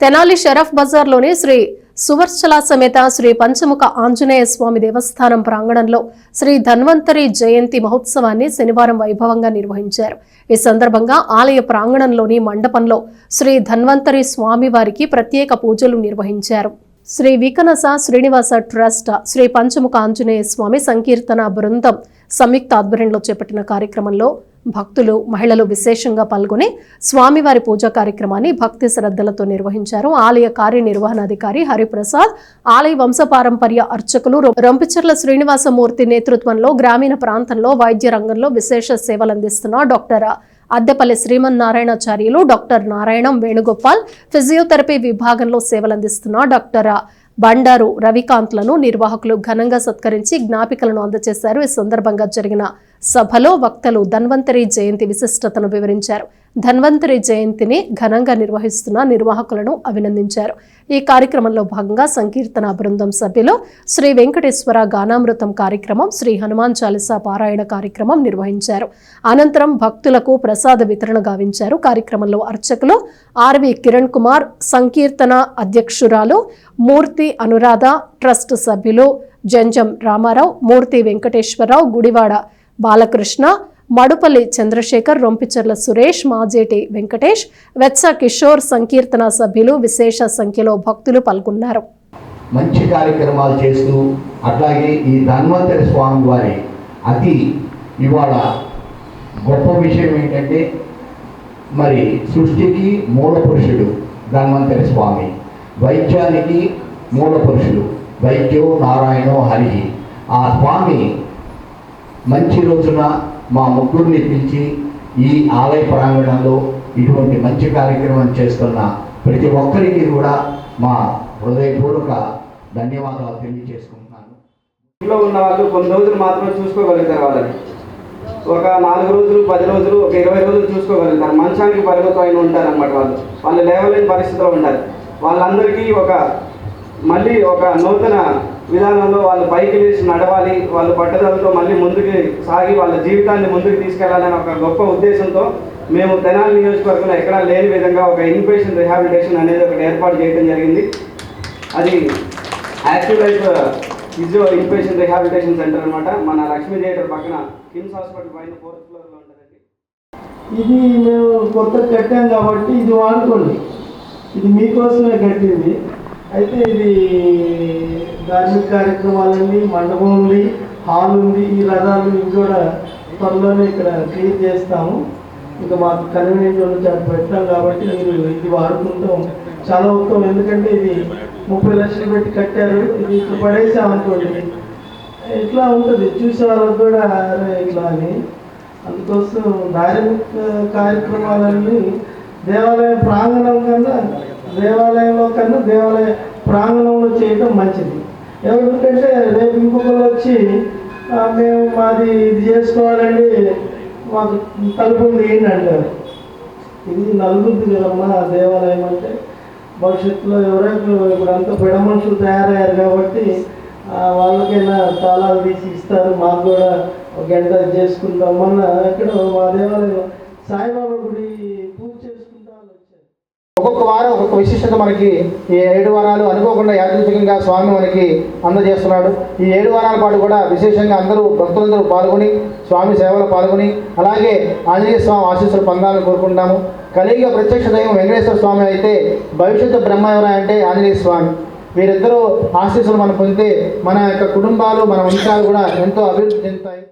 తెనాలి షరఫ్ బజార్లోని శ్రీ సువర్చల సమేత శ్రీ పంచముఖ ఆంజనేయ స్వామి దేవస్థానం ప్రాంగణంలో శ్రీ ధన్వంతరి జయంతి మహోత్సవాన్ని శనివారం వైభవంగా నిర్వహించారు. ఈ సందర్భంగా ఆలయ ప్రాంగణంలోని మండపంలో శ్రీ ధన్వంతరి స్వామి వారికి ప్రత్యేక పూజలు నిర్వహించారు. శ్రీ వికనస శ్రీనివాస ట్రస్ట్ శ్రీ పంచముఖ ఆంజనేయ స్వామి సంకీర్తన బృందం సంయుక్త ఆధ్వర్యంలో చేపట్టిన కార్యక్రమంలో భక్తులు మహిళలు విశేషంగా పాల్గొని స్వామివారి పూజా కార్యక్రమాన్ని భక్తి శ్రద్ధలతో నిర్వహించారు. ఆలయ కార్యనిర్వహణాధికారి హరిప్రసాద్ ఆలయ వంశపారంపర్య అర్చకులు రంపిచర్ల శ్రీనివాసమూర్తి నేతృత్వంలో గ్రామీణ ప్రాంతంలో వైద్య రంగంలో విశేష సేవలందిస్తున్న doctor Addepalli Srimannarayanacharyulu doctor Narayanam Venugopal physiotherapy విభాగంలో సేవలందిస్తున్న డాక్టర్ బండారు రవికాంత్లను నిర్వాహకులు ఘనంగా సత్కరించి జ్ఞాపికలను అందజేశారు. ఈ సందర్భంగా జరిగిన సభలో వక్తలు ధన్వంతరి జయంతి విశిష్టతను వివరించారు. ధన్వంతరి జయంతిని ఘనంగా నిర్వహిస్తున్న నిర్వాహకులను అభినందించారు. ఈ కార్యక్రమంలో భాగంగా సంకీర్తన బృందం సభ్యులు శ్రీ వెంకటేశ్వర గానామృతం కార్యక్రమం శ్రీ హనుమాన్ చాలీసా పారాయణ కార్యక్రమం నిర్వహించారు. అనంతరం భక్తులకు ప్రసాద వితరణ గావించారు. కార్యక్రమంలో అర్చకులు ఆర్వి కిరణ్ కుమార్ సంకీర్తన అధ్యక్షురాలు మూర్తి అనురాధ ట్రస్ట్ సభ్యులు జంజం రామారావు మూర్తి వెంకటేశ్వరరావు గుడివాడ బాలకృష్ణ మడుపల్లి చంద్రశేఖర్ రొంపిచర్ల సురేష్ మాజేటి వెంకటేష్ వెత్స కిషోర్ సంకీర్తన సభ్యులు విశేష సంఖ్యలో భక్తులు పాల్గొన్నారు. మంచి కార్యక్రమాలు చేస్తూ అట్లాగే ఈ ధన్వంతరి స్వామి వారి అతి ఇవాళ గొప్ప విషయం ఏంటంటే మరి సృష్టికి మూల పురుషుడు ధన్వంతరి స్వామి వైద్యానికి మూల పురుషుడు వైద్యో నారాయణో హరి ఆ స్వామి మంచి రోజున మా ముగ్గురిని పిలిచి ఈ ఆలయ ప్రాంగణంలో ఇటువంటి మంచి కార్యక్రమం చేస్తున్న ప్రతి ఒక్కరికి కూడా మా హృదయపూర్వక ధన్యవాదాలు తెలియజేసుకుంటున్నాను. ఇంట్లో ఉన్న వాళ్ళు కొన్ని రోజులు మాత్రమే చూసుకోగలుగుతారు వాళ్ళని. ఒక నాలుగు రోజులు పది రోజులు ఒక ఇరవై రోజులు చూసుకోగలుగుతారు. మంచానికి పరిమితం అయిన ఉంటారు అనమాట వాళ్ళు. వాళ్ళు లేవలేని పరిస్థితిలో ఉంటారు వాళ్ళందరికీ ఒక మళ్ళీ ఒక నూతన విధానంలో వాళ్ళు పైకి లేచి నడవాలి వాళ్ళ పట్టుదలతో మళ్ళీ ముందుకు సాగి వాళ్ళ జీవితాన్ని ముందుకు తీసుకెళ్ళాలని ఒక గొప్ప ఉద్దేశంతో మేము తెనాలి నియోజకవర్గంలో ఎక్కడా లేని విధంగా ఒక ఇన్పేషన్ రిహాబిలిటేషన్ అనేది ఒకటి ఏర్పాటు చేయడం జరిగింది. అది active life physio inpatient rehabilitation centre అనమాట మన లక్ష్మీ థియేటర్ పక్కన కిమ్స్ హాస్పిటల్ పైన ఫోర్త్ ఫ్లోర్లో ఉంటుందండి ఇది మేము కొత్త కట్టాం కాబట్టి ఇది వాడుకోండి. ఇది మీకోసమే కట్టింది. అయితే ఇది ధార్మిక కార్యక్రమాలన్నీ మండపం ఉంది హాల్ ఉంది ఈ రథాలు ఇవి కూడా త్వరలోనే ఇక్కడ క్లీన్ చేస్తాము. ఇంకా మాకు కన్వీనియంట్ నుంచి అది పెట్టాం కాబట్టి మీరు ఇది వాడుకుంటాం. చాలా ఉత్తమం. ఎందుకంటే ఇది ముప్పై లక్షలు పెట్టి కట్టారు. ఇది ఇట్లా పడేసామనుకోండి ఇట్లా ఉంటుంది. చూసే వాళ్ళకి కూడా అరే ఇట్లా అని. అందుకోసం ధార్మిక కార్యక్రమాలన్నీ దేవాలయ ప్రాంగణం కన్నా దేవాలయంలో కన్నా దేవాలయ ప్రాంగణంలో చేయటం మంచిది. ఎవరికంటే రేపు ఇంకొకరు వచ్చి మేము మాది ఇది చేసుకోవాలండి మాకు తలుపులు తీయండి అంటారు. ఇది నలుగురిది కదమ్మా దేవాలయం అంటే. భవిష్యత్తులో ఎవరైనా ఇప్పుడు అంతా పెడ మనుషులు తయారయ్యారు కాబట్టి వాళ్ళకైనా తాళాలు తీసి ఇస్తారు మాకు కూడా ఒక గంట చేసుకుంటాం మొన్న ఎక్కడో మా దేవాలయం సాయిబాబా గుడి పూజ ఒక్కొక్క వారం ఒక్కొక్క విశిష్టత మనకి ఈ ఏడు వారాలు అనుకోకుండా యాదృచ్ఛికంగా స్వామి మనకి అందజేస్తున్నాడు. ఈ ఏడు వారాల పాటు కూడా విశేషంగా అందరూ భక్తులందరూ పాల్గొని స్వామి సేవలు పాల్గొని అలాగే ఆంజనేయ స్వామి ఆశీస్సులు పొందాలని కోరుకుంటాము కలియుగ ప్రత్యక్ష దైవం వెంకటేశ్వర స్వామి అయితే భవిష్యత్తు బ్రహ్మ ఎవరా అంటే ఆంజనేయ స్వామి. వీరిద్దరూ ఆశీస్సులు మనం పొందితే మన యొక్క కుటుంబాలు మన వంశాలు కూడా ఎంతో అభివృద్ధి చెందుతాయి.